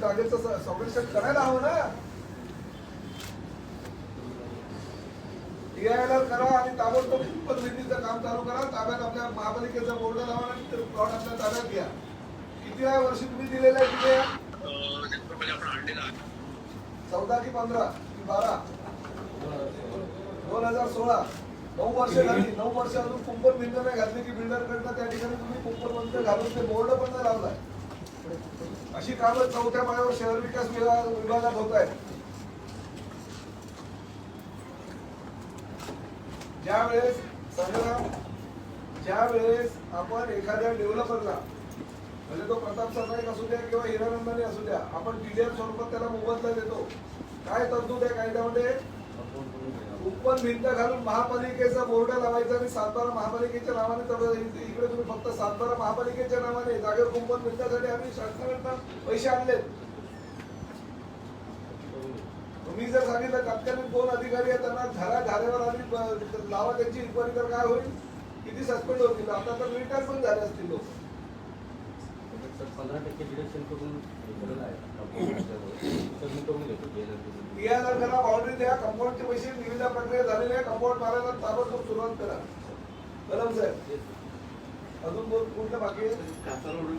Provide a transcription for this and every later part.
जागेचं स- संरक्षण करायला हवं ना? डीआयएलआर करा आणि ताबडतोब कुंपण निर्मितीचं काम चालू करा. ताब्यात आपल्या महापालिकेचा बोर्ड लावा आणि प्लॉट आपल्या ताब्यात घ्या. किती वेळा वर्षी तुम्ही दिलेलं आहे तिथे? चौदा की पंधरा की बारा? दोन हजार सोळा. नऊ वर्ष झाली. नऊ वर्ष अजून कुंपण भिंत नाही घातली की बिल्डर कडनं त्या ठिकाणी तुम्ही कुंपण बंद घालून ते बोर्ड पण लावलाय. अशी कामं चौथ्या माळ्यावर शहर विकास विभागात होत आहेत. ज्या वेळेस ज्या वेळेस आपण एखाद्या डेव्हलपरला म्हणजे तो प्रताप सरनाईक असू द्या किंवा हिरानंदानी असू द्या आपण टीडीएफ स्वरूपात त्याला मोबदला देतो. काय तरतूद आहे कायद्यामध्ये? कुंपण भिंत घालून महापालिकेचा बोर्ड लावायचा आणि सातबारा महापालिकेच्या नावाने तेवढं इकडे तुम्ही फक्त सातबारा महापालिकेच्या नावाने जागेवर कुंपण भिंतासाठी आम्ही शासनाकडनं पैसे आणलेत. तुम्ही जर सांगितलं तत्कालीन दोन अधिकारी आहेत त्यांना घरा झाल्यावर आम्ही लावा त्यांची इन्क्वायरी तर काय होईल? किती सस्पेंड होतील? आता तर रिटायर पण झाले असतील लोक. पंधरा टक्के डिडक्शन करून टीआयला करा बाउंड्री द्या. कंपाऊंडचे पैसे निविदा प्रक्रिया झालेली आहे. कंपाऊंड मारायला ताबडतोब सुरुवात करा. कलम साहेब. अजून कोण कुठलं बाकी आहे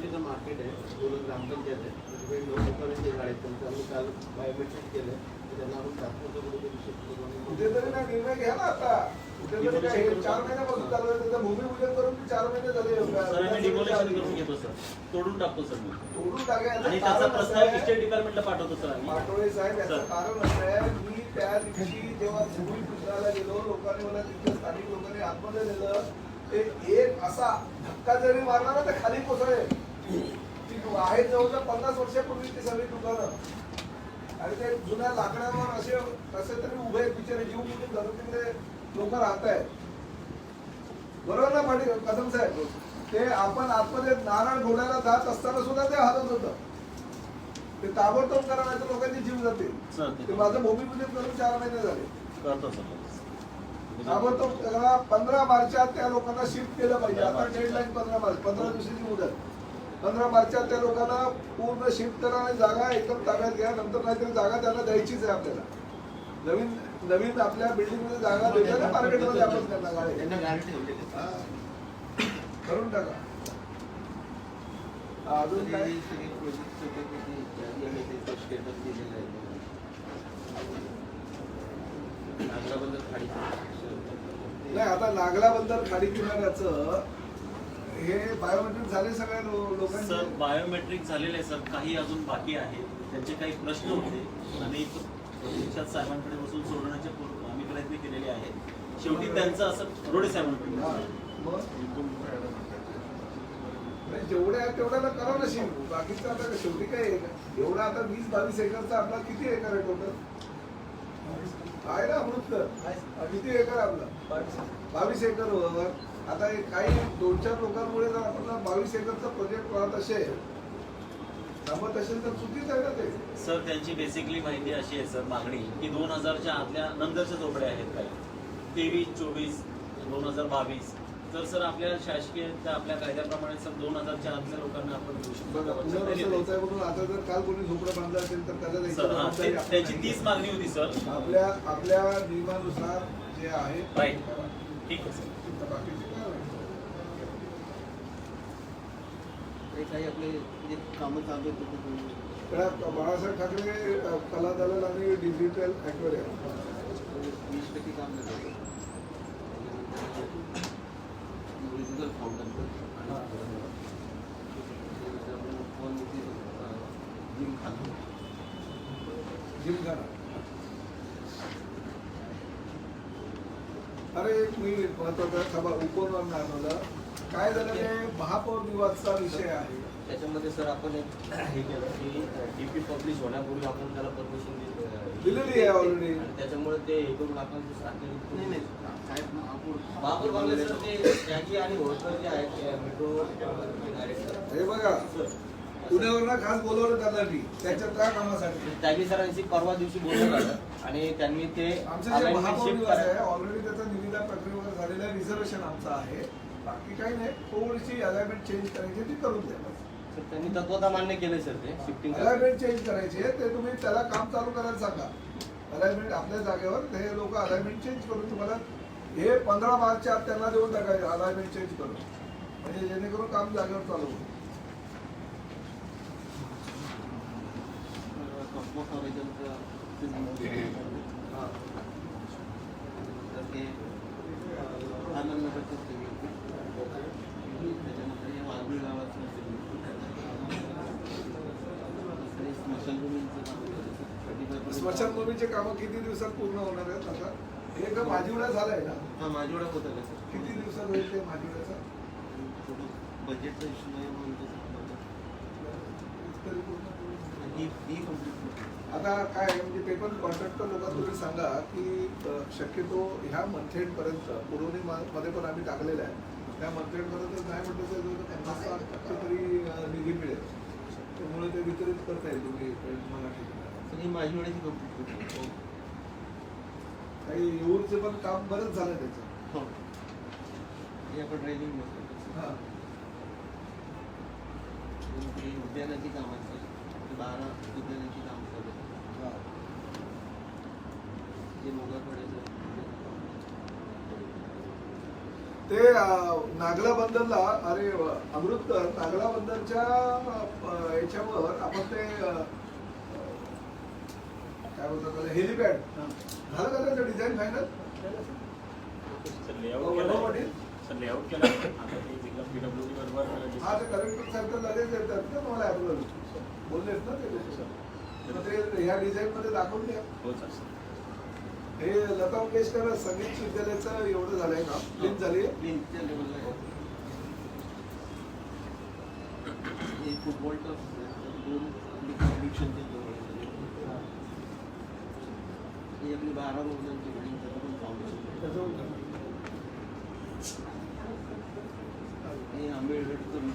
तिथं मार्केट आहे. दोन ग्रामपंचायत आहे. तिकडे लोकांचे गाडी त्यांचं आम्ही काल बायोमेट्रिक केलं. त्यांना आपण कुठे कुठेतरी ना निर्णय घ्या ना आता. कुठेतरी काय चार महिन्यापासून चालू आहे. त्याचं भूमिपूजन करून चार महिने सर आम्ही डिमोलेशन झाले करून घेतो सर तोडून टाकतो सर मी. तोडून टाकायचं आणि त्याचा कारण प्रस्ताव असं आहे- इस्टेट डिपार्टमेंटला पाठवतो सर आम्ही. पाटोळे साहेब. याचं सर. कारण असं आहे. मी त्या दिवशी जेव्हा भूमी पुजनाला गेलो लोकांनी मला तिथल्या स्थानिक लोकांनी आतमध्ये नेलं. ते एक असा धक्का जरी मारला ना तर खाली कोसळे ती आहेत जवळजवळ पन्नास वर्षापूर्वी ती सगळी दुकानं. आणि ते जुन्या लाकडावर असे कसे तरी उभे बिचारे जीव मुठून धरून तिकडे लोक राहत आहेत. बरोबर ना पाटील कदम साहेब? ते आपण आतमध्ये नारळ घोड्याला जात असताना सुद्धा ते हालत होतं. ते ताबडतोब करा लोकांचे जीव जातील. ते माझं भूमिपूजन करून चार महिने झाले. करतो सर. ताबडतोब त्याला पंधरा मार्चात त्या लोकांना शिफ्ट केलं पाहिजे. आता डेडलाईन पंधरा मार्च पंधरा दिवसाची मुदत. पंधरा मार्चात त्या लोकांना पूर्ण शिफ्ट करा आणि जागा एकदम ताब्यात घ्या नंतर नाहीतरी जागा त्यांना द्यायचीच आहे आपल्याला. नवीन नवीन आपल्या बिल्डिंगमध्ये जागा देतो ना मार्केटमध्ये आपण त्यांना गाडी. हा. करून टाका. हा, अजून काय सगळी- सगळी project चं ते किती यादी आहे ते status दिलेलं आहे. नागराबंदर खाडी नाही आता नागला बंदर खाडी किनाऱ्याचं हे बायोमेट्रिक झाले सगळ्या लोकांचे? सर बायोमेट्रिक झालेले आहे सर काही अजून बाकी आहे. त्यांचे काही प्रश्न होते. आणि प्रतीक्षात साहेबांकडे बसून सोडवण्याचे पूर- आम्ही प्रयत्न केलेले आहेत. शेवटी त्यांचं असं रोडे हा, साहेबांकडे मग? नाही, जेवढ्या आहे तेवढ्याला करा ना शिव बाकीचं आता शेवटी काय आहे? का? एवढा आता वीस बावीस एकरचा आपला किती एकर आहे टोटल आहे ना अमृतकर किती एकर आहे आपला? बावीस एकर वर आता काही दोन चार लोकांमुळे जर आपण बावीस एकरचा प्रोजेक्ट पाहत असेल थांबत असेल तर चुकीच आहे ना ते. सर त्यांची बेसिकली माहिती अशी आहे सर मागणी की दोन हजारच्या आतल्या नंतरच्या झोपड्या आहेत काही. तेवीस चोवीस दोन हजार बावीस. तर सर आपल्या शासकीय त्या आपल्या कायद्याप्रमाणे सर दोन हजारच्या आतल्या लोकांना आपण देऊ शकतो. म्हणून आता जर काल कोणी झोपडं बांधलं असेल तर त्याला त्याची. तीच मागणी होती सर. आपल्या आपल्या नियमानुसार जे आहे Right. ठीक आहे सर. बाकीचे काही आपले जे कामं चालू आहेत बाळासाहेब ठाकरे कला दलाल आणि डिजिटल ऍक्वेरियम वीस टक्के काम फाउंटन जिम खातो. जिमखाना अरे एक मिनिट महत्त्वाचा सभा उपवन आलं काय झालं ते? महापौर निवासचा विषय आहे. त्याच्यामध्ये सर आपण एक हे केलं की डीपी पब्लिश होण्यापूर्वी आपण त्याला परमिशन दिलेली आहे already. त्याच्यामुळे ते हे करून आपण नाही नाही. साहेब ते आणि होळकर जे आहेत मेट्रो डायरेक्टर हे बघा पुण्यावरनं खास बोलवलं त्यांना मी त्याच्या त्या कामासाठी. त्यांनी सरांशी परवा दिवशी बोलणं झालं आणि त्यांनी ते आमचं जे महापौर आहे. ऑलरेडी त्याचा निविदा प्रक्रियेवर झालेला रिझर्वेशन आमचं आहे. बाकी काही नाही थोडीशी अलाइनमेंट चेंज करायची ती करून द्या तर त्यांनी तत्वता मान्य केलंय सर ते शिफ्टिंग अलाइनमेंट चेंज करायचे ते तुम्ही त्याला काम चालू करायला सांगा. अलाइनमेंट आपल्या जागेवर हे लोक अलाइनमेंट चेंज करून तुम्हाला हे पंधरा मार्चच्या आत त्यांना देऊन टाकायचे अलाइनमेंट चेंज करून. म्हणजे जेणेकरून काम जागेवर चालू होईल. कॉस्मॉस ऑरिजनचं हा. तर ते आनंद नगरचं सिव्हिल त्याच्यानंतर हे वाघबीळ गावाचं सिव्हिल स्मशानभूमींचं काम केलं सर. 35% स्मशानभूमीचे कामं किती दिवसात पूर्ण होणार आहेत आता? हे एकदा माझीवडा झालाय ना? हा माझीवडा होत आहे सर. किती दिवसात होईल ते माझीवड्याचा थोडं बजेटचा इश्यू नाही म्हणून ते तरी पूर्ण. ही ही आता काय म्हणजे ते पण कॉन्ट्रॅक्टर लोकांना तुम्ही सांगा की शक्यतो ह्या मंथेंड पर्यंत पुरवणी मध्ये पण आम्ही टाकलेलं आहे. त्या मंथेंड पर्यंत नाही म्हटलं तर पन्नास टक्के तरी निधी मिळेल. त्यामुळे ते वितरित करता येईल तुम्ही मला सर ही माझीवड्याची कंप्लीट हो. काही येऊरचं पण काम बरंच झालं त्याचं हो. हे आपण ट्रेनिंग हा. ते उद्यानाची कामं ते बारा उद्यानाची कामं चालू आहेत. हा. जे ते अ, नागला बंदरला अरे अ, अमृतकर नागला बंदरच्या अ, याच्यावर आपण ते अ, काय बोलतात त्याला हेलिपॅड झालं का त्याचं डिझाईन फायनल वैभव पाटील? हा ते कलेक्टर सारखं लगेच येतात ना तुम्हाला अप्रुव्हल बोललेत ना ते लोक मग ते ह्या डिझाईन मध्ये दाखवून द्या हो सर हे लता मंगेशकर संगीत विद्यालयाचं एवढं झालंय ना क्लीन झाली. हे दोन आहे. ही आपली बारा मजल्यांची बिल्डिंग त्याचं पण फाउंडेशन हे आंबेडकरचं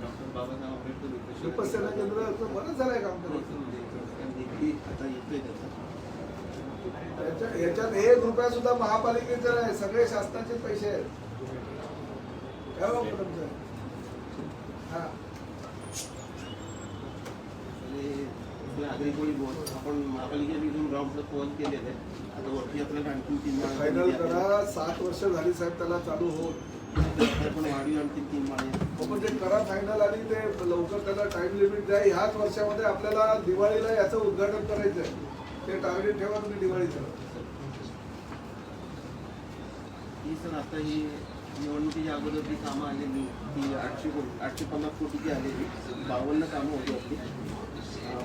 डॉक्टर बाबासाहेब आंबेडकर विपස්සना केंद्राचं बरंच झालं आहे काम हो, करायचं देखील आता येतोय त्याचा याच्या- याच्यात एक रुपया सुद्धा महापालिकेचा आहे सगळे शासनाचे पैसे आहेत काय बाबा तुमचं हां आणि आग्रिकोळी बोर्ड आपण महापालिकेने इथून ग्राउंडला फोन केलेलं आहे आता वरती आपल्याला आणखी तीन माळे फायनल. करा सात वर्ष झाली साहेब त्याला चालू होत पण वाढीव आणखी तीन माळे आपण ते करा फायनल आणि ते लवकर त्याला टाइम लिमिट द्या. ह्याच वर्षामध्ये आपल्याला दिवाळीला याचं उद्घाटन करायचं आहे ते टार्गेट ठेवा तुम्ही दिवाळीचं. ही सर आता ही निवडणुकीच्या अगोदर ती कामं आलेली ती आठशे कोटी आठशे पन्नास कोटीची आलेली. बावन्न कामं होती आपली.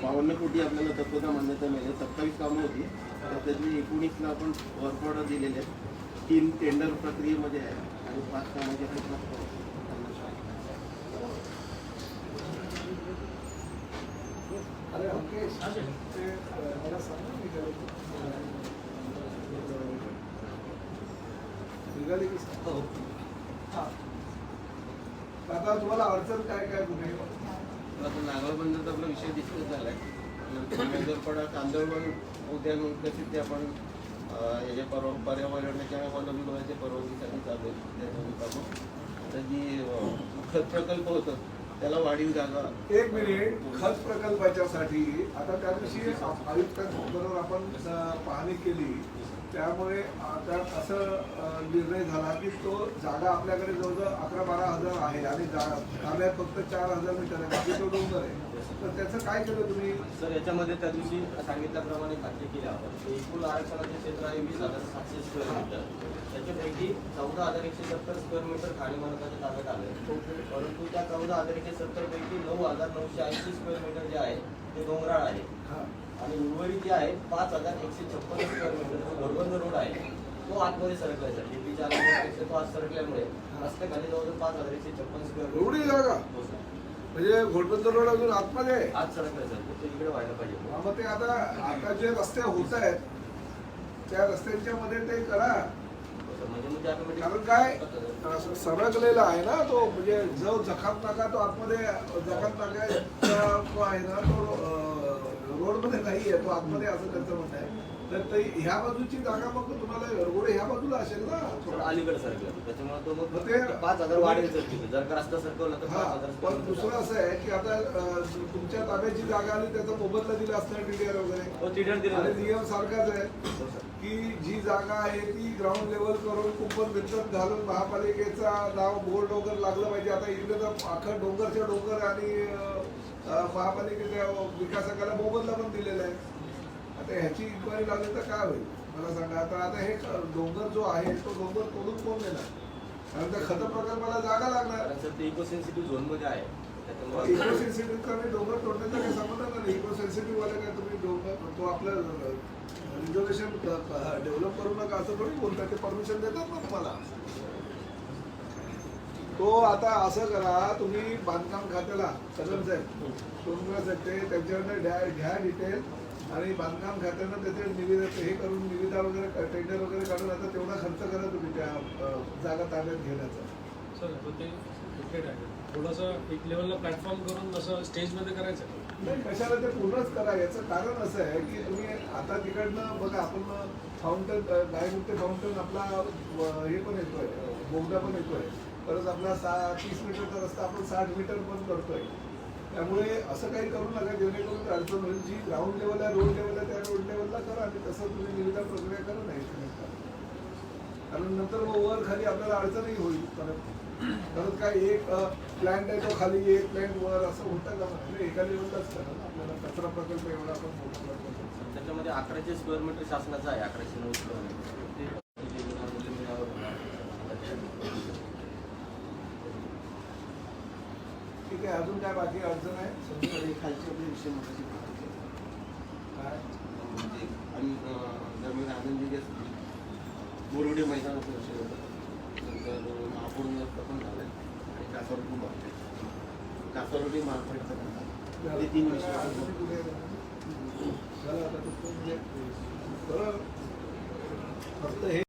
बावन्न कोटी आपल्याला तत्वता मान्यता मिळाली. सत्तावीस कामं होती. तर त्यातली एकोणीसला आपण वर्क ऑर्डर दिलेले आहेत. तीन टेंडर प्रक्रियेमध्ये आहे. आणि पाच कामाच्या प्रश्न अरे आता तुम्हाला अडचण काय काय कुठे? आता नागाळबंदरचा आपला विषय डिस्कस झाला आहे नंतरपडा कांदळवन उद्यान विकसित ते आपण. अं, याच्या परवा पर्यावरणाच्या वन विभागाच्या परवानगीसाठी चालू आहे. त्याच्या कामं आता जी मुख्य खत प्रकल्प होतं त्याला वाढीव जागा. एक मिनिट. खत प्रकल्पाच्यासाठी आता त्या दिवशी आयुक्तांबरोबर आपण पाहणी केली. त्यामुळे आता असं निर्णय झाला की तो जागा आपल्याकडे जवळजवळ अकरा बारा हजार आहे आणि जा- फक्त चार हजार मीटर आहे. बाकी तो डोंगर आहे. तर त्याचं काय केलं तुम्ही? सर याच्यामध्ये त्या दिवशी सांगितल्याप्रमाणे खात्री केली आपण एकूण आरक्षणाचे क्षेत्र आहे वीस हजार सातशे स्क्वेअर मीटर त्याच्यापैकी चौदा हजार एकशे सत्तर स्क्वेअर मीटर खाणी मालकाच्या ताब्यात आले. परंतु त्या चौदा हजार एकशे सत्तर पैकी नऊ हजार नऊशे ऐंशी स्क्वेअर मीटर जे आहे ते डोंगराळ आहे. आणि उर्वरित जे आहे पाच हजार एकशे छप्पन स्क्वेअर मीटर जो घोडबंद रोड आहे तो आतमध्ये सरकलाय सर डीपीच्या तो आत सरकल्यामुळे रस्त्याखाली जवळजवळ पाच हजार एकशे छप्पन स्क्वेअर एवढी जागा? हो म्हणजे घोडबंदर रोड अजून आतमध्ये आहे. आज सरकलाय सर तो इकडे व्हायला पाहिजे. हा, मग ते आता आता जे रस्ते होत आहेत त्या रस्त्यांच्या मध्ये ते करा. म्हणजे मग ते automatic- कारण काय असं सरकलेला आहे ना तो म्हणजे जो जखात नाका तो आतमध्ये जखात नाका जो आहे ना तो रोडमध्ये नाही आहे तो आतमध्ये असं त्यांचं म्हणणं आहे. तर ते ह्या बाजूची जागा मग तुम्हाला रोड ह्या बाजूला असेल ना थोडं. अलीकडे सरकलं त्याच्यामुळे तो मग मग ते- पाच हजार वाढेल सर जर का रस्ता सरकवला तर हा पाच हजार पण दुसरं असं आहे की आता तुमच्या ताब्याची जागा आली त्याचा मोबदला दिला असणार टीडीआर वगैरे. हो. नियम सारखाच आहे हो. की जी जागा आहे ती ग्राउंड लेवल करून कुंपण भिंतन घालून महापालिकेचा नाव बोर्ड वगैरे लागलं पाहिजे. आता इकडे तर अख्खा डोंगरच्या डोंगर आणि महापालिकेच्या विकासकाला मोबदला पण दिलेला आहे. आता ह्याची इन्क्वायरी लागली तर काय होईल? मला सांगा आता आता हे डोंगर जो आहे तो डोंगर तोडून कोण देणार? कारण त्या खत प्रकल्पाला जागा लागणार. ते इको सेन्सिटिव्ह झोनमध्ये आहे. इको सेन्सिटिव्ह डोंगर तोडण्याचा काही संबंध नाही इको सेन्सिटिव्ह वाले काय तुम्ही डोंगर तो आपलं रिझर्वेशन डेव्हलप करू नका असं थोडी बोलतात. ते परमिशन देतात ना तुम्हाला. तो आता असं करा तुम्ही बांधकाम खात्याला कदम साहेब सोनग्रा साहेब ते त्यांच्याकडनं घ्या डिटेल आणि बांधकाम खात्यानं त्याचे निविदा हे करून निविदा वगैरे टेंडर वगैरे काढून आता तेवढा खर्च करा तुम्ही त्या जागा ताब्यात घेण्याचा. सर ते क्रिकेट आहे. थोडंसं एक लेवलला प्लॅटफॉर्म करून असं स्टेजमध्ये करायचं नाही कशाला ते पूर्णच करा. याचं कारण असं आहे की तुम्ही आता तिकडनं बघा आपण फाउंटन गायमुक्त फाउंटन आपला हे पण येतोय बोगदा पण येतोय. परत आपला सा तीस मीटरचा रस्ता आपण साठ मीटर पण करतोय. त्यामुळे असं काही करू नका जेणेकरून अडचण होईल जी ग्राउंड लेवल आहे रोड लेवल आहे त्या रोड लेवलला करा आणि तसं तुम्ही निविदा प्रक्रिया करा नाही कारण नंतर मग वर खाली आपल्याला अडचणही होईल परत. परत काय एक प्लॅन्ट आहे तो खाली एक प्लॅन्ट वर असं होतं का? म्हणजे एका लेवललाच करा आपल्याला कचरा प्रकल्प एवढा आपण त्याच्यामध्ये अकराशे स्क्वेअर मीटर शासनाचा आहे अकराशे नऊ स्क्वेअर मीटर ते जे विनामूल्य मिळावं ठीक आहे अजून काय बाकी अडचण आहे? सगळीकडे खालचे आपले विषय होते. काय? म्हणजे आणि जमीन आनंदी जे बोरवडे मैदानाचा विषय होता नंतर महापूर पण झालं आणि कासारोटी मार्केट कासारोटी मार्केटचा पण झाला. हे तीन विषय आता तो म्हणजे? फक्त हे